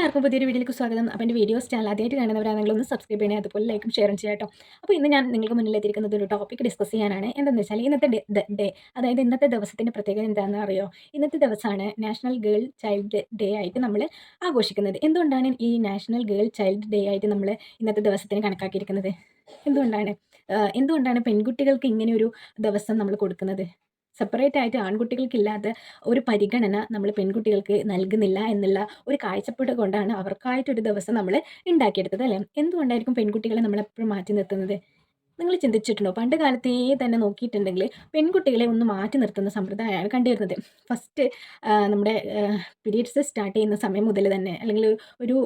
എല്ലാവർക്കും പുതിയൊരു വീഡിയോയിലേക്ക് സ്വാഗതം. അപ്പോൾ എന്റെ വീഡിയോസ് ചാനൽ ആദ്യമായിട്ട് കാണുന്നവരാണെങ്കിൽ ഒന്ന് സബ്സ്ക്രൈബ് ചെയ്യണേ അതുപോലെ ലൈക്കും ഷെയറും ചെയ്യാം കേട്ടോ അപ്പോൾ ഇന്ന് ഞാൻ നിങ്ങൾക്ക് മുന്നിൽ എത്തിയിരിക്കുന്നത് ഒരു ടോപ്പിക് ഡിസ്കസ് ചെയ്യാനാണ്. എന്താണെന്ന് വെച്ചാൽ ഇന്നത്തെ ഡേ അതായത് ഇന്നത്തെ ദിവസത്തിന്റെ പ്രത്യേകത എന്താണെന്ന് അറിയോ? ഇന്നത്തെ ദിവസമാണ് നാഷണൽ ഗേൾ ചൈൽഡ് ഡേ ആയിട്ട് നമ്മൾ ആഘോഷിക്കുന്നത്. എന്തുകൊണ്ടാണ് ഈ നാഷണൽ ഗേൾ ചൈൽഡ് ഡേ ആയിട്ട് നമ്മൾ ഇന്നത്തെ ദിവസത്തിന് കണക്കാക്കിയിരിക്കുന്നത്? എന്തുകൊണ്ടാണ്? എന്തുകൊണ്ടാണ് പെൺകുട്ടികൾക്ക് ഇങ്ങനെ ഒരു ദിവസം നമ്മൾ കൊടുക്കുന്നത്? സെപ്പറേറ്റ് ആയിട്ട് ആൺകുട്ടികൾക്കില്ലാത്ത ഒരു പരിഗണന നമ്മൾ പെൺകുട്ടികൾക്ക് നൽകുന്നില്ല എന്നുള്ള ഒരു കാഴ്ചപ്പാട് കൊണ്ടാണ് അവർക്കായിട്ടൊരു ദിവസം നമ്മൾ ഉണ്ടാക്കിയെടുത്തത് അല്ലേ? എന്തുകൊണ്ടായിരിക്കും പെൺകുട്ടികളെ നമ്മളെപ്പോഴും മാറ്റി നിർത്തുന്നത്? നിങ്ങൾ ചിന്തിച്ചിട്ടുണ്ടോ? പണ്ട് കാലത്തേ തന്നെ നോക്കിയിട്ടുണ്ടെങ്കിൽ പെൺകുട്ടികളെ ഒന്ന് മാറ്റി നിർത്തുന്ന സമ്പ്രദായമാണ് കണ്ടുവരുന്നത്. ഫസ്റ്റ് നമ്മുടെ പീരീഡ്സ് സ്റ്റാർട്ട് ചെയ്യുന്ന സമയം മുതൽ തന്നെ അല്ലെങ്കിൽ ഒരു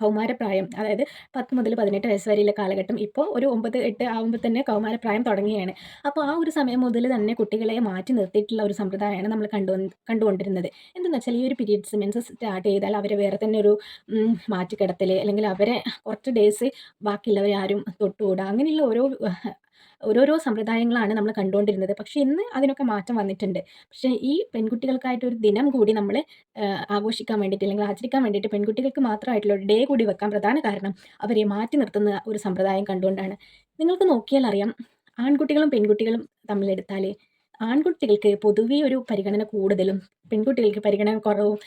കൗമാരപ്രായം. അതായത് പത്ത് മുതൽ പതിനെട്ട് വയസ്സ് വരെയുള്ള കാലഘട്ടം ഇപ്പോൾ ഒരു ഒമ്പത് എട്ട് ആകുമ്പോൾ തന്നെ കൗമാരപ്രായം തുടങ്ങുകയാണ്. അപ്പോൾ ആ ഒരു സമയം മുതൽ തന്നെ കുട്ടികളെ മാറ്റി നിർത്തിയിട്ടുള്ള ഒരു സമ്പ്രദായമാണ് നമ്മൾ കണ്ടു കണ്ടുകൊണ്ടിരുന്നത്. എന്തെന്ന് വെച്ചാൽ ഈ ഒരു പീരീഡ്സ് മെൻസസ് സ്റ്റാർട്ട് ചെയ്താൽ അവരെ വേറെ തന്നെ ഒരു മാറ്റിക്കിടത്തൽ അല്ലെങ്കിൽ അവരെ കുറച്ച് ഡേയ്സ് ബാക്കിയുള്ളവരെ ആരും തൊട്ടുകൂടാ. അങ്ങനെയുള്ള ഓരോ ഓരോരോ സമ്പ്രദായങ്ങളാണ് നമ്മൾ കണ്ടുകൊണ്ടിരുന്നത്. പക്ഷേ ഇന്ന് അതിനൊക്കെ മാറ്റം വന്നിട്ടുണ്ട്. പക്ഷേ ഈ പെൺകുട്ടികൾക്കായിട്ട് ഒരു ദിനം കൂടി നമ്മൾ ആഘോഷിക്കാൻ വേണ്ടിയിട്ട് അല്ലെങ്കിൽ ആചരിക്കാൻ വേണ്ടിയിട്ട് പെൺകുട്ടികൾക്ക് മാത്രമായിട്ടുള്ള ഒരു ഡേ കൂടി വെക്കാൻ പ്രധാന കാരണം അവരെ മാറ്റി നിർത്തുന്ന ഒരു സമ്പ്രദായം കണ്ടുകൊണ്ടാണ്. നിങ്ങൾക്ക് നോക്കിയാൽ അറിയാം ആൺകുട്ടികളും പെൺകുട്ടികളും തമ്മിലെടുത്താൽ ആൺകുട്ടികൾക്ക് പൊതുവെ ഒരു പരിഗണന കൂടുതലും പെൺകുട്ടികൾക്ക് പരിഗണന കുറവും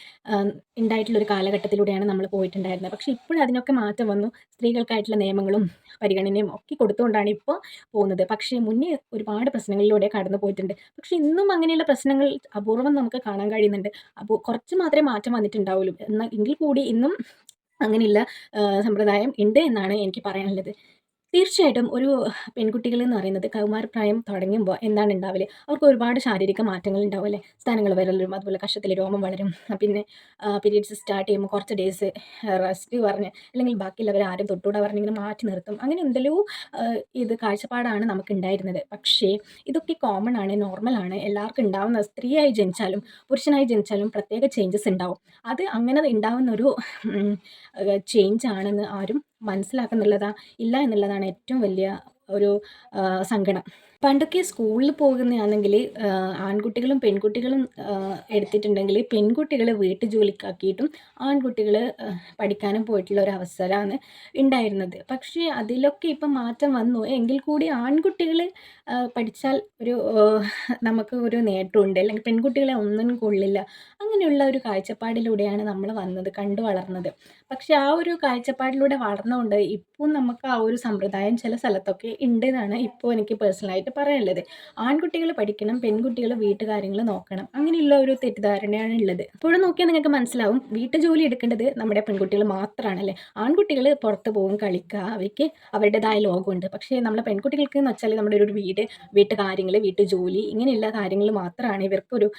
ഉണ്ടായിട്ടുള്ള ഒരു കാലഘട്ടത്തിലൂടെയാണ് നമ്മൾ പോയിട്ടുണ്ടായിരുന്നത്. പക്ഷേ ഇപ്പോൾ അതിനൊക്കെ മാറ്റം വന്നു. സ്ത്രീകൾക്കായിട്ടുള്ള നിയമങ്ങളും പരിഗണനയും ഒക്കെ കൊടുത്തുകൊണ്ടാണ് ഇപ്പോൾ പോകുന്നത്. പക്ഷേ മുന്നേ ഒരുപാട് പ്രശ്നങ്ങളിലൂടെ കടന്നു പോയിട്ടുണ്ട്. പക്ഷേ ഇന്നും അങ്ങനെയുള്ള പ്രശ്നങ്ങൾ അപൂർവം നമുക്ക് കാണാൻ കഴിയുന്നുണ്ട്. അപ്പോൾ കുറച്ച് മാത്രമേ മാറ്റം വന്നിട്ടുണ്ടാവുള്ളൂ. എന്നാൽ എങ്കിൽ കൂടി ഇന്നും അങ്ങനെയുള്ള സമ്പ്രദായം ഉണ്ട് എന്നാണ് എനിക്ക് പറയാനുള്ളത്. തീർച്ചയായിട്ടും ഒരു പെൺകുട്ടികൾ എന്ന് പറയുന്നത് കൗമാരപ്രായം തുടങ്ങുമ്പോൾ എന്താണ് ഉണ്ടാവൽ? അവർക്ക് ഒരുപാട് ശാരീരിക മാറ്റങ്ങൾ ഉണ്ടാവും അല്ലേ? സ്ഥാനങ്ങൾ വരലും അതുപോലെ കഷത്തിൽ രോമം വളരും പിന്നെ പീരീഡ്സ് സ്റ്റാർട്ട് ചെയ്യുമ്പോൾ കുറച്ച് ഡേയ്സ് റെസ്റ്റ് പറഞ്ഞ് അല്ലെങ്കിൽ ബാക്കിയുള്ളവർ ആരും തൊട്ടുകൂടെ പറഞ്ഞ് മാറ്റി നിർത്തും. അങ്ങനെ എന്തെല്ലോ ഇത് കാഴ്ചപ്പാടാണ് നമുക്ക് ഉണ്ടായിരുന്നത്. പക്ഷേ ഇതൊക്കെ കോമൺ ആണ് നോർമൽ ആണ്. എല്ലാവർക്കും ഉണ്ടാവുന്ന സ്ത്രീയായി ജനിച്ചാലും പുരുഷനായി ജനിച്ചാലും പ്രത്യേക ചേഞ്ചസ് ഉണ്ടാവും. അത് അങ്ങനെ ഉണ്ടാവുന്ന ഒരു ചേഞ്ച് ആണെന്ന് ആരും മനസ്സിലാക്കുന്നുള്ളതാ ഇല്ല എന്നുള്ളതാണ് ഏറ്റവും വലിയ ഒരു സങ്കടം. പണ്ടൊക്കെ സ്കൂളിൽ പോകുന്നതാണെങ്കിൽ ആൺകുട്ടികളും പെൺകുട്ടികളും എടുത്തിട്ടുണ്ടെങ്കിൽ പെൺകുട്ടികൾ വീട്ടു ജോലിക്കാക്കിയിട്ടും ആൺകുട്ടികൾ പഠിക്കാനും പോയിട്ടുള്ള ഒരു അവസരമാണ് ഉണ്ടായിരുന്നത്. പക്ഷേ അതിലൊക്കെ ഇപ്പം മാറ്റം വന്നു. എങ്കിൽ കൂടി ആൺകുട്ടികൾ പഠിച്ചാൽ ഒരു നമുക്ക് ഒരു നേട്ടമുണ്ട്. അല്ലെങ്കിൽ പെൺകുട്ടികളെ ഒന്നും കൊള്ളില്ല. അങ്ങനെയുള്ള ഒരു കാഴ്ചപ്പാടിലൂടെയാണ് നമ്മൾ വന്നത് കണ്ടു വളർന്നത്. പക്ഷേ ആ ഒരു കാഴ്ചപ്പാടിലൂടെ വളർന്നുകൊണ്ട് ഇപ്പോൾ നമുക്ക് ആ ഒരു സമ്പ്രദായം ചില സ്ഥലത്തൊക്കെ ഉണ്ട് എന്നാണ് ഇപ്പോൾ എനിക്ക് പേഴ്സണലായിട്ട് പറയാനുള്ളത്. ആൺകുട്ടികൾ പഠിക്കണം പെൺകുട്ടികൾ വീട്ടുകാര്യങ്ങൾ നോക്കണം. അങ്ങനെയുള്ള ഒരു തെറ്റിദ്ധാരണയാണ് ഉള്ളത്. ഇപ്പോഴും നോക്കിയാൽ നിങ്ങൾക്ക് മനസ്സിലാവും. വീട്ടുജോലി എടുക്കേണ്ടത് നമ്മുടെ പെൺകുട്ടികൾ മാത്രമാണല്ലേ ആൺകുട്ടികൾ പുറത്ത് പോകും കളിക്കുക. അവർക്ക് അവരുടേതായ ലോകമുണ്ട്. പക്ഷേ നമ്മളെ പെൺകുട്ടികൾക്ക് എന്ന് വെച്ചാൽ നമ്മുടെ ഒരു വീട് വീട്ടുകാര്യങ്ങൾ വീട്ടുജോലി ഇങ്ങനെയുള്ള കാര്യങ്ങൾ മാത്രമാണ് ഇവർക്കൊരു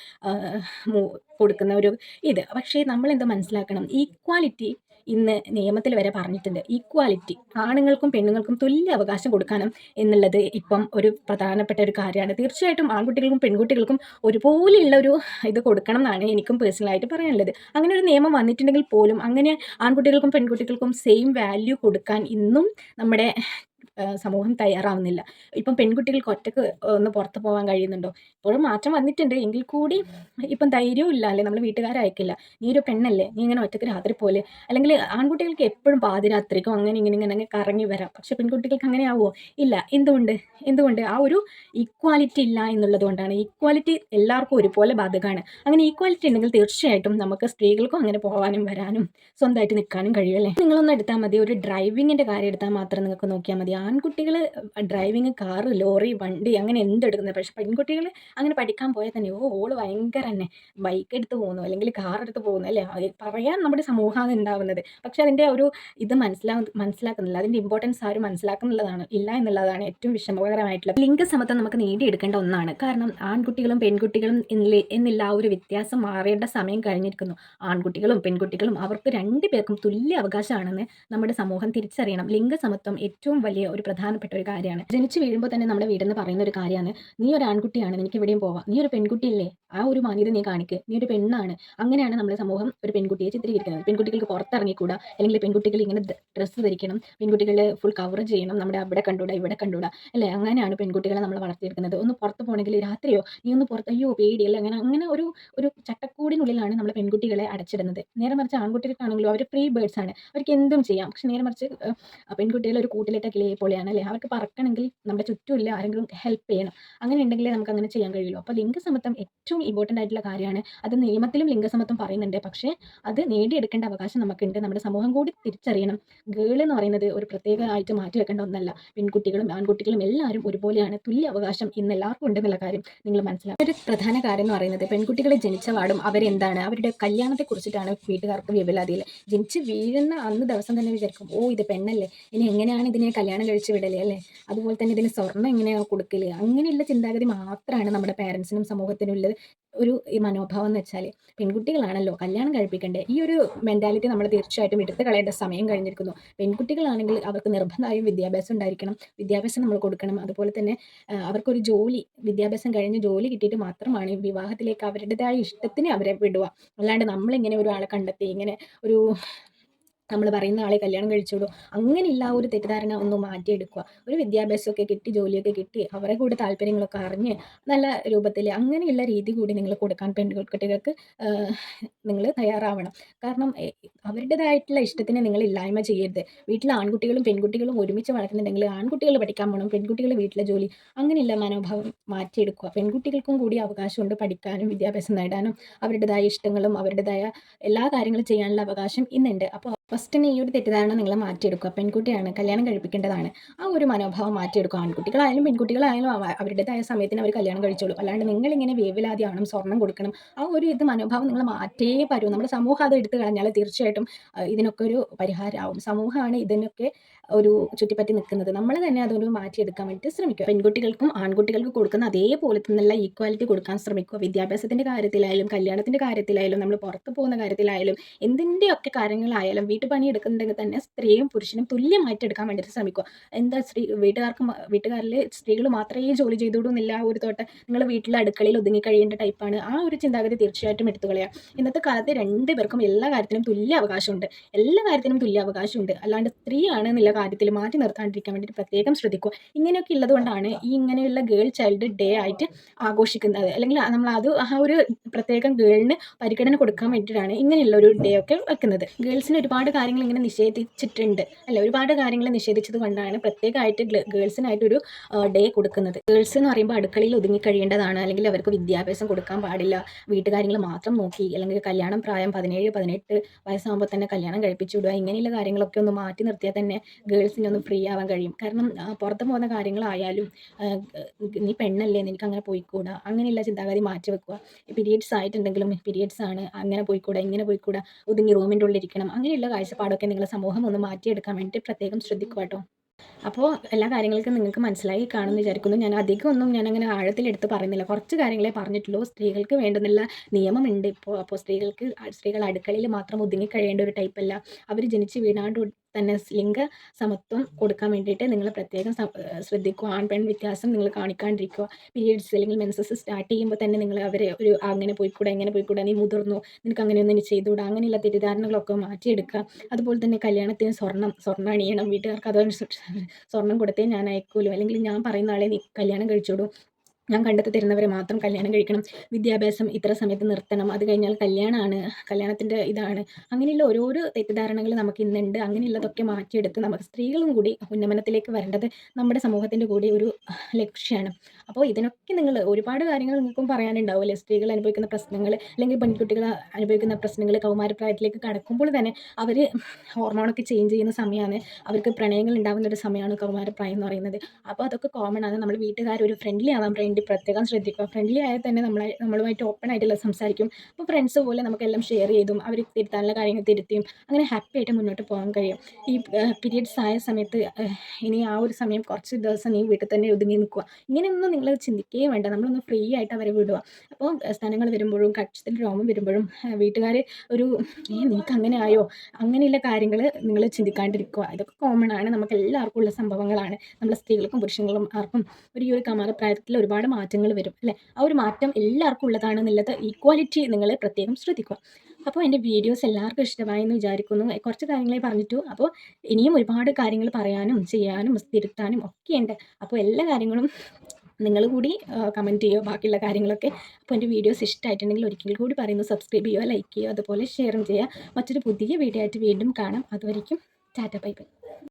കൊടുക്കുന്ന ഒരു ഇത്. പക്ഷേ നമ്മൾ എന്താ മനസ്സിലാക്കണം? ഈക്വാലിറ്റി ഇന്ന് നിയമത്തിൽ വരെ പറഞ്ഞിട്ടുണ്ട്. ഈക്വാലിറ്റി ആണുങ്ങൾക്കും പെണ്ണുങ്ങൾക്കും തുല്യ അവകാശം കൊടുക്കണം എന്നുള്ളത് ഇപ്പം ഒരു പ്രധാനപ്പെട്ട ഒരു കാര്യമാണ്. തീർച്ചയായിട്ടും ആൺകുട്ടികൾക്കും പെൺകുട്ടികൾക്കും ഒരുപോലെയുള്ള ഒരു ഇത് കൊടുക്കണം എന്നാണ് എനിക്കും പേഴ്സണലായിട്ട് പറയാനുള്ളത്. അങ്ങനെ ഒരു നിയമം വന്നിട്ടുണ്ടെങ്കിൽ പോലും അങ്ങനെ ആൺകുട്ടികൾക്കും പെൺകുട്ടികൾക്കും സെയിം വാല്യൂ കൊടുക്കാൻ ഇന്നും നമ്മുടെ സമൂഹം തയ്യാറാവുന്നില്ല. ഇപ്പം പെൺകുട്ടികൾക്ക് ഒറ്റയ്ക്ക് ഒന്ന് പുറത്ത് പോകാൻ കഴിയുന്നുണ്ടോ? ഇപ്പോഴും മാറ്റം വന്നിട്ടുണ്ട്. എങ്കിൽ കൂടി ഇപ്പം ധൈര്യവും ഇല്ല അല്ലേ? നമ്മൾ വീട്ടുകാരായിക്കില്ല നീ ഒരു പെണ്ണല്ലേ? നീ ഇങ്ങനെ ഒറ്റയ്ക്ക് രാത്രി പോലെ. അല്ലെങ്കിൽ ആൺകുട്ടികൾക്ക് എപ്പോഴും പാതിരാത്രിക്കും അങ്ങനെ ഇങ്ങനെ ഇങ്ങനെ അങ്ങനെ കറങ്ങി വരാം. പക്ഷെ പെൺകുട്ടികൾക്ക് അങ്ങനെ ആവുമോ ഇല്ല. എന്തുകൊണ്ട്? എന്തുകൊണ്ട്? ആ ഒരു ഈക്വാലിറ്റി ഇല്ല എന്നുള്ളത് കൊണ്ടാണ്. ഈക്വാലിറ്റി എല്ലാവർക്കും ഒരുപോലെ ബാധകമാണ്. അങ്ങനെ ഈക്വാലിറ്റി ഉണ്ടെങ്കിൽ തീർച്ചയായിട്ടും നമുക്ക് സ്ത്രീകൾക്കും അങ്ങനെ പോകാനും വരാനും സ്വന്തമായിട്ട് നിൽക്കാനും കഴിയുമല്ലേ നിങ്ങളൊന്ന് എടുത്താൽ മതി. ഒരു ഡ്രൈവിങ്ങിന്റെ കാര്യം എടുത്താൽ മാത്രം നിങ്ങൾക്ക് നോക്കിയാൽ മതി. ആൺകുട്ടികൾ ഡ്രൈവിങ് കാർ ലോറി വണ്ടി അങ്ങനെ എന്തെടുക്കുന്നത്? പക്ഷെ പെൺകുട്ടികൾ അങ്ങനെ പഠിക്കാൻ പോയാൽ തന്നെ ഓ ഓൾ ഭയങ്കര തന്നെ ബൈക്ക് എടുത്ത് പോകുന്നു അല്ലെങ്കിൽ കാർ എടുത്ത് പോകുന്നു അല്ലേ? പറയാൻ നമ്മുടെ സമൂഹമാണ് ഉണ്ടാവുന്നത്. പക്ഷെ അതിന്റെ ഒരു ഇത് മനസ്സിലാ മനസ്സിലാക്കുന്നില്ല. അതിന്റെ ഇമ്പോർട്ടൻസ് ആരും മനസ്സിലാക്കുന്നുള്ളതാണ് ഇല്ല എന്നുള്ളതാണ് ഏറ്റവും വിഷമകരമായിട്ടുള്ള ലിംഗസമത്വം നമുക്ക് നേടിയെടുക്കേണ്ട ഒന്നാണ്. കാരണം ആൺകുട്ടികളും പെൺകുട്ടികളും എന്നില്ല എന്നില്ല ആ ഒരു വ്യത്യാസം മാറേണ്ട സമയം കഴിഞ്ഞിരിക്കുന്നു. ആൺകുട്ടികളും പെൺകുട്ടികളും അവർക്ക് രണ്ടു പേർക്കും തുല്യ അവകാശമാണെന്ന് നമ്മുടെ സമൂഹം തിരിച്ചറിയണം. ലിംഗസമത്വം ഏറ്റവും വലിയ ഒരു പ്രധാനപ്പെട്ട ഒരു കാര്യമാണ്. ജനിച്ചു വീഴുമ്പോൾ തന്നെ നമ്മുടെ വീടെന്ന് പറയുന്ന ഒരു കാര്യമാണ് നീ ഒരു ആൺകുട്ടിയാണ് നിനക്ക് എവിടെയും പോവാം. നീ ഒരു പെൺകുട്ടിയല്ലേ? ആ ഒരു മാന്യത നീ കാണിക്ക്. നീ ഒരു പെണ്ണാണ്. അങ്ങനെയാണ് നമ്മുടെ സമൂഹം ഒരു പെൺകുട്ടിയെ ചിത്രീകരിക്കുന്നത്. പെൺകുട്ടികൾക്ക് പുറത്തിറങ്ങിക്കൂടാ? അല്ലെങ്കിൽ പെൺകുട്ടികൾ ഇങ്ങനെ ഡ്രസ്സ് ധരിക്കണം. പെൺകുട്ടികളെ ഫുൾ കവർ ചെയ്യണം. നമ്മുടെ അവിടെ കണ്ടൂടാ ഇവിടെ കണ്ടൂടാ. അല്ലേ? അങ്ങനെയാണ് പെൺകുട്ടികളെ നമ്മൾ വളർത്തിയെടുക്കുന്നത്. ഒന്ന് പുറത്ത് പോകണമെങ്കിൽ രാത്രിയോ? നീ ഒന്ന് പുറത്ത് അയ്യോ പേടിയല്ല അങ്ങനെ അങ്ങനെ ഒരു ഒരു ചട്ടക്കൂടിനുള്ളിലാണ് നമ്മൾ പെൺകുട്ടികളെ അടച്ചിടുന്നത്. നേരെ മറിച്ച് ആൺകുട്ടികൾക്കാണെങ്കിലും അവർ ഫ്രീ ബേർഡ്സ് ആണ്. അവർക്ക് എന്തും ചെയ്യാം. പക്ഷെ നേരെ മറിച്ച് പെൺകുട്ടികൾ ഒരു കൂട്ടിലിട്ട കിളിയെ പോലെയാണ്. അല്ലേ? അവർക്ക് പറക്കണമെങ്കിൽ നമ്മുടെ ചുറ്റുമില്ല ആരെങ്കിലും ഹെൽപ്പ് ചെയ്യണം. അങ്ങനെ ഉണ്ടെങ്കിലേ നമുക്ക് അങ്ങനെ ചെയ്യാൻ കഴിയുള്ളൂ. അപ്പോൾ ലിംഗസമത്വം ഏറ്റവും ഇമ്പോർട്ടന്റ് ആയിട്ടുള്ള കാര്യമാണ്. അത് നിയമത്തിലും ലിംഗസമത്വം പറയുന്നുണ്ട്. പക്ഷേ അത് നേടിയെടുക്കേണ്ട അവകാശം നമുക്കുണ്ട്. നമ്മുടെ സമൂഹം കൂടി തിരിച്ചറിയണം. ഗേൾ എന്ന് പറയുന്നത് ഒരു പ്രത്യേകമായിട്ട് മാറ്റി വെക്കേണ്ട ഒന്നല്ല. പെൺകുട്ടികളും ആൺകുട്ടികളും എല്ലാവരും ഒരുപോലെയാണ് തുല്യ അവകാശം ഇന്ന് എല്ലാവർക്കും ഉണ്ടെന്നുള്ള കാര്യം നിങ്ങൾ മനസ്സിലാക്കും ഒരു പ്രധാന കാര്യം എന്ന് പറയുന്നത് പെൺകുട്ടികളെ ജനിച്ച പാടും അവരെന്താണ്? അവരുടെ കല്യാണത്തെ കുറിച്ചിട്ടാണ് വീട്ടുകാർക്ക് വിവലാതിയിൽ ജനിച്ച് വീഴുന്ന അന്ന് ദിവസം തന്നെ വിചാരിക്കും ഓ ഇത് പെണ്ണല്ലേ? ഇനി എങ്ങനെയാണ് ഇതിനെ കല്യാണം കഴിച്ച് വിടലേ അല്ലേ? അതുപോലെ തന്നെ ഇതിന് സ്വർണം എങ്ങനെയാണ് കൊടുക്കൽ? അങ്ങനെയുള്ള ചിന്താഗതി മാത്രമാണ് നമ്മുടെ പേരൻസിനും സമൂഹത്തിനും ഉള്ളത് ഒരു ഈ മനോഭാവം എന്ന് വെച്ചാൽ പെൺകുട്ടികളാണല്ലോ കല്യാണം കഴിപ്പിക്കേണ്ടത് ഈ ഒരു മെന്റാലിറ്റി നമ്മൾ തീർച്ചയായിട്ടും എടുത്ത് കളയേണ്ട സമയം കഴിഞ്ഞിരിക്കുന്നു. പെൺകുട്ടികളാണെങ്കിൽ അവർക്ക് നിർബന്ധമായും വിദ്യാഭ്യാസം ഉണ്ടായിരിക്കണം. വിദ്യാഭ്യാസം നമ്മൾ കൊടുക്കണം. അതുപോലെ തന്നെ അവർക്കൊരു ജോലി വിദ്യാഭ്യാസം കഴിഞ്ഞ് ജോലി കിട്ടിയിട്ട് മാത്രമാണ് വിവാഹത്തിലേക്ക് അവരുടേതായ ഇഷ്ടത്തിന് അവരെ വിടുക. അല്ലാണ്ട് നമ്മളിങ്ങനെ ഒരാളെ കണ്ടെത്തി ഇങ്ങനെ ഒരു നമ്മൾ പറയുന്ന ആളെ കല്യാണം കഴിച്ചോളൂ. അങ്ങനെയുള്ള ആ ഒരു തെറ്റിദ്ധാരണ ഒന്ന് മാറ്റിയെടുക്കുക. ഒരു വിദ്യാഭ്യാസമൊക്കെ കിട്ടി ജോലിയൊക്കെ കിട്ടി അവരെ കൂടെ താല്പര്യങ്ങളൊക്കെ അറിഞ്ഞ് നല്ല രൂപത്തിൽ അങ്ങനെയുള്ള രീതി കൂടി നിങ്ങൾ കൊടുക്കാൻ പെൺകുട്ടികൾക്ക് നിങ്ങൾ തയ്യാറാവണം. കാരണം അവരുടേതായിട്ടുള്ള ഇഷ്ടത്തിന് നിങ്ങൾ ഇല്ലായ്മ ചെയ്യരുത്. വീട്ടിലെ ആൺകുട്ടികളും പെൺകുട്ടികളും ഒരുമിച്ച് വളർത്തുന്നുണ്ടെങ്കിൽ ആൺകുട്ടികൾ പഠിക്കാൻ പോകണം പെൺകുട്ടികൾ വീട്ടിലെ ജോലി അങ്ങനെയുള്ള മനോഭാവം മാറ്റിയെടുക്കുക. പെൺകുട്ടികൾക്കും കൂടി അവകാശമുണ്ട് പഠിക്കാനും വിദ്യാഭ്യാസം നേടാനും. അവരുടേതായ ഇഷ്ടങ്ങളും അവരുടേതായ എല്ലാ കാര്യങ്ങളും ചെയ്യാനുള്ള അവകാശം ഇന്നുണ്ട്. അപ്പോൾ ഫസ്റ്റ് തന്നെ ഈ ഒരു തെറ്റിദ്ധാരണ നിങ്ങൾ മാറ്റിയെടുക്കുക. പെൺകുട്ടിയാണ് കല്യാണം കഴിപ്പിക്കേണ്ടതാണ്. ആ ഒരു മനോഭാവം മാറ്റിയെടുക്കുക. ആൺകുട്ടികളായാലും പെൺകുട്ടികളായാലും അവരുടേതായ സമയത്തിന് അവർ കല്യാണം കഴിച്ചോളൂ. അല്ലാണ്ട് നിങ്ങളിങ്ങനെ വേവലാതിയാവണം സ്വർണം കൊടുക്കണം. ആ ഒരു ഇത് മനോഭാവം നിങ്ങൾ മാറ്റേ പറ്റൂ നമ്മുടെ സമൂഹം അത് എടുത്തു കളഞ്ഞാൽ തീർച്ചയായിട്ടും ഇതിനൊക്കെ ഒരു പരിഹാരമാവും സമൂഹമാണ് ഇതിനൊക്കെ ഒരു ചുറ്റിപ്പറ്റി നിൽക്കുന്നത്. നമ്മൾ തന്നെ അതൊരു മാറ്റിയെടുക്കാൻ വേണ്ടി ശ്രമിക്കുക. പെൺകുട്ടികൾക്കും ആൺകുട്ടികൾക്കും കൊടുക്കുന്ന അതേപോലെ തന്നെയുള്ള ഈക്വാലിറ്റി കൊടുക്കാൻ ശ്രമിക്കുക. വിദ്യാഭ്യാസത്തിന്റെ കാര്യത്തിലായാലും കല്യാണത്തിന്റെ കാര്യത്തിലായാലും നമ്മൾ പുറത്ത് പോകുന്ന കാര്യത്തിലായാലും എന്തിന്റെയൊക്കെ കാര്യങ്ങളായാലും വീട്ടുപണി എടുക്കുന്നുണ്ടെങ്കിൽ തന്നെ സ്ത്രീയും പുരുഷനും തുല്യമായിട്ട് എടുക്കാൻ വേണ്ടിയിട്ട് ശ്രമിക്കുക. എന്താ സ്ത്രീ വീട്ടുകാർക്ക് വീട്ടുകാരിൽ സ്ത്രീകൾ മാത്രമേ ജോലി ചെയ്തോടുന്നില്ല ഒരു തോട്ടെ. നിങ്ങൾ വീട്ടിലെ അടുക്കളയിൽ ഒതുങ്ങി കഴിയേണ്ട ടൈപ്പാണ് ആ ഒരു ചിന്താഗതി തീർച്ചയായിട്ടും എടുത്തു കളയുക ഇന്നത്തെ കാലത്ത് രണ്ട് പേർക്കും എല്ലാ കാര്യത്തിനും തുല്യ അവകാശമുണ്ട്. എല്ലാ കാര്യത്തിനും തുല്യ അവകാശമുണ്ട്. അല്ലാണ്ട് സ്ത്രീയാണ് എന്നുള്ള കാര്യത്തിൽ മാറ്റി നിർത്താണ്ടിരിക്കാൻ വേണ്ടിയിട്ട് പ്രത്യേകം ശ്രദ്ധിക്കുക. ഇങ്ങനെയൊക്കെ ഉള്ളതുകൊണ്ടാണ് ഈ ഇങ്ങനെയുള്ള ഗേൾ ചൈൽഡ് ഡേ ആയിട്ട് ആഘോഷിക്കുന്നത്. അല്ലെങ്കിൽ നമ്മൾ അത് ആ ഒരു പ്രത്യേകം ഗേളിന് പരിഗണന കൊടുക്കാൻ വേണ്ടിയിട്ടാണ് ഇങ്ങനെയുള്ള ഒരു ഡേ ഒക്കെ വെക്കുന്നത്. ഗേൾസിന് ഒരുപാട് കാര്യങ്ങൾ ഇങ്ങനെ നിഷേധിച്ചിട്ടുണ്ട്. അല്ല? ഒരുപാട് കാര്യങ്ങൾ നിഷേധിച്ചത് കൊണ്ടാണ് പ്രത്യേകമായിട്ട് ഗേൾസിനായിട്ടൊരു ഡേ കൊടുക്കുന്നത്. ഗേൾസ് എന്ന് പറയുമ്പോൾ അടുക്കളയിൽ ഒതുങ്ങി കഴിയേണ്ടതാണ്. അല്ലെങ്കിൽ അവർക്ക് വിദ്യാഭ്യാസം കൊടുക്കാൻ പാടില്ല. വീട്ടുകാര്യങ്ങൾ മാത്രം നോക്കി. അല്ലെങ്കിൽ കല്യാണം പ്രായം പതിനേഴ് പതിനെട്ട് വയസ്സാകുമ്പോൾ തന്നെ കല്യാണം കഴിപ്പിച്ചു വിടുക. ഇങ്ങനെയുള്ള കാര്യങ്ങളൊക്കെ ഒന്ന് മാറ്റി നിർത്തിയാൽ തന്നെ ഗേൾസിന് ഒന്ന് ഫ്രീ ആവാൻ കഴിയും. കാരണം പുറത്ത് പോകുന്ന കാര്യങ്ങളായാലും നീ പെണ്ണല്ലേ? നിനക്ക് അങ്ങനെ പോയിക്കൂടാ? അങ്ങനെയുള്ള ചിന്താഗതി മാറ്റി വെക്കുക. പീരിയഡ്സ് ആയിട്ടുണ്ടെങ്കിലും പീരിയഡ്സ് ആണ്. അങ്ങനെ പോയിക്കൂടാ ഇങ്ങനെ പോയിക്കൂടാ. ഒതുങ്ങി റൂമിന്റെ ഉള്ളിലിരിക്കണം അങ്ങനെയുള്ള കാഴ്ചപ്പാടൊക്കെ നിങ്ങളുടെ സമൂഹം ഒന്ന് മാറ്റിയെടുക്കാൻ വേണ്ടി പ്രത്യേകം ശ്രദ്ധിക്കുക കേട്ടോ. അപ്പോൾ എല്ലാ കാര്യങ്ങൾക്കും നിങ്ങൾക്ക് മനസ്സിലായി കാണുമെന്ന് വിചാരിക്കുന്നു. ഞാൻ അധികം ഒന്നും ഞാൻ അങ്ങനെ ആഴത്തിലെടുത്ത് പറയുന്നില്ല. കുറച്ച് കാര്യങ്ങളെ പറഞ്ഞിട്ടുള്ളൂ. സ്ത്രീകൾക്ക് വേണ്ടുന്നുള്ള നിയമമുണ്ട് ഇപ്പോൾ അപ്പോൾ സ്ത്രീകൾക്ക് സ്ത്രീകൾ അടുക്കളയിൽ മാത്രം ഒതുങ്ങി കഴിയേണ്ട ഒരു ടൈപ്പ് അല്ല. അവർ ജനിച്ച് വീണാണ്ട് തന്നെ ലിംഗ സമത്വം കൊടുക്കാൻ വേണ്ടിയിട്ട് നിങ്ങൾ പ്രത്യേകം ശ്രദ്ധിക്കുക. ആൺ പെൺ വ്യത്യാസം നിങ്ങൾ കാണിക്കാണ്ടിരിക്കുക. പീരീഡ്സ് അല്ലെങ്കിൽ മെൻസസ് സ്റ്റാർട്ട് ചെയ്യുമ്പോൾ തന്നെ നിങ്ങൾ അവരെ ഒരു അങ്ങനെ പോയിക്കൂടെ എങ്ങനെ പോയിക്കൂടെ നീ മുതിർന്നു. നിനക്ക് അങ്ങനെയൊന്നും ഇനി ചെയ്തുകൂടാ. അങ്ങനെയുള്ള തെറ്റിദ്ധാരണകളൊക്കെ മാറ്റിയെടുക്കുക. അതുപോലെ തന്നെ കല്യാണത്തിന് സ്വർണം സ്വർണം അണിയണം. വീട്ടുകാർക്ക് അതനുസരിച്ച് സ്വർണം കൊടുത്തേ ഞാൻ അയക്കുമല്ലോ അല്ലെങ്കിൽ ഞാൻ പറയുന്ന ആളെ നീ കല്യാണം കഴിച്ചോളൂ. ഞാൻ കണ്ടെത്തി തരുന്നവരെ മാത്രം കല്യാണം കഴിക്കണം. വിദ്യാഭ്യാസം ഇത്ര സമയത്ത് നിർത്തണം. അത് കഴിഞ്ഞാൽ കല്യാണമാണ് കല്യാണത്തിന്റെ ഇതാണ്. അങ്ങനെയുള്ള ഓരോരോ തെറ്റിദ്ധാരണകൾ നമുക്ക് ഇന്നുണ്ട്. അങ്ങനെയുള്ളതൊക്കെ മാറ്റിയെടുത്ത് നമുക്ക് സ്ത്രീകളും കൂടി ഉന്നമനത്തിലേക്ക് വരേണ്ടത് നമ്മുടെ സമൂഹത്തിന്റെ കൂടി ഒരു ലക്ഷ്യമാണ്. അപ്പോൾ ഇതിനൊക്കെ നിങ്ങൾ ഒരുപാട് കാര്യങ്ങൾ നിങ്ങൾക്കും പറയാനുണ്ടാവും അല്ലെ സ്ത്രീകൾ അനുഭവിക്കുന്ന പ്രശ്നങ്ങൾ അല്ലെങ്കിൽ പെൺകുട്ടികൾ അനുഭവിക്കുന്ന പ്രശ്നങ്ങൾ കൗമാരപ്രായത്തിലേക്ക് കടക്കുമ്പോൾ തന്നെ അവർ ഹോർമോണൊക്കെ ചേഞ്ച് ചെയ്യുന്ന സമയമാണ് അവർക്ക് പ്രണയങ്ങൾ ഉണ്ടാകുന്ന ഒരു സമയമാണ് കൗമാരപ്രായം എന്ന് പറയുന്നത്. അപ്പോൾ അതൊക്കെ കോമൺ ആണ്. നമ്മൾ വീട്ടുകാർ ഒരു ഫ്രണ്ട്ലി ആവാൻ വേണ്ടി പ്രത്യേകം ശ്രദ്ധിക്കുക. ഫ്രണ്ട്ലി ആയാൽ തന്നെ നമ്മളെ നമ്മളുമായിട്ട് ഓപ്പൺ ആയിട്ടുള്ള സംസാരിക്കും. അപ്പോൾ ഫ്രണ്ട്സ് പോലെ നമുക്കെല്ലാം ഷെയർ ചെയ്തും അവർ തിരുത്താനുള്ള കാര്യങ്ങൾ തിരുത്തിയും അങ്ങനെ ഹാപ്പി ആയിട്ട് മുന്നോട്ട് പോകാൻ കഴിയും. ഈ പീരിയഡ്സ് ആയ സമയത്ത് ഇനി ആ ഒരു സമയം കുറച്ച് ദിവസം നീ വീട്ടിൽ തന്നെ ഒതുങ്ങി നിൽക്കുക. ഇങ്ങനെയൊന്നും നിങ്ങൾ ചിന്തിക്കുകയും വേണ്ട. നമ്മളൊന്ന് ഫ്രീ ആയിട്ട് അവരെ വിടുക. അപ്പോൾ സ്ഥലങ്ങൾ വരുമ്പോഴും കക്ഷത്തിൽ രോമം വരുമ്പോഴും വീട്ടുകാർ ഒരു ഏ നിനക്ക് അങ്ങനെ ആയോ? അങ്ങനെയുള്ള കാര്യങ്ങൾ നിങ്ങൾ ചിന്തിക്കാണ്ടിരിക്കുക. ഇതൊക്കെ കോമൺ ആണ്. നമുക്ക് എല്ലാവർക്കും ഉള്ള സംഭവങ്ങളാണ്. നമ്മൾ സ്ത്രീകൾക്കും പുരുഷങ്ങളും ആർക്കും ഒരു ഈ ഒരു കമാലപ്രായത്തിൽ ഒരുപാട് മാറ്റങ്ങൾ വരും അല്ലേ? ആ ഒരു മാറ്റം എല്ലാവർക്കും ഉള്ളതാണ് എന്നുള്ളത് ഈക്വാലിറ്റി നിങ്ങൾ പ്രത്യേകം ശ്രദ്ധിക്കുക. അപ്പോൾ എന്റെ വീഡിയോസ് എല്ലാവർക്കും ഇഷ്ടമായി എന്ന് വിചാരിക്കുന്നു കുറച്ച് കാര്യങ്ങളെ പറഞ്ഞിട്ടു. അപ്പോൾ ഇനിയും ഒരുപാട് കാര്യങ്ങൾ പറയാനും ചെയ്യാനും തിരുത്താനും ഒക്കെയുണ്ട് അപ്പോൾ എല്ലാ കാര്യങ്ങളും നിങ്ങൾ കൂടി കമന്റ് ചെയ്യുക ബാക്കിയുള്ള കാര്യങ്ങളൊക്കെ അപ്പോൾ എന്റെ വീഡിയോസ് ഇഷ്ടമായിട്ടുണ്ടെങ്കിൽ ഒരിക്കൽ കൂടി പറയുന്നു. സബ്സ്ക്രൈബ് ചെയ്യുക ലൈക്ക് ചെയ്യുക അതുപോലെ ഷെയറും ചെയ്യുക. മറ്റൊരു പുതിയ വീഡിയോ ആയിട്ട് വീണ്ടും കാണാം. അതുവരിക്കും ടാറ്റ ബൈ ബൈ.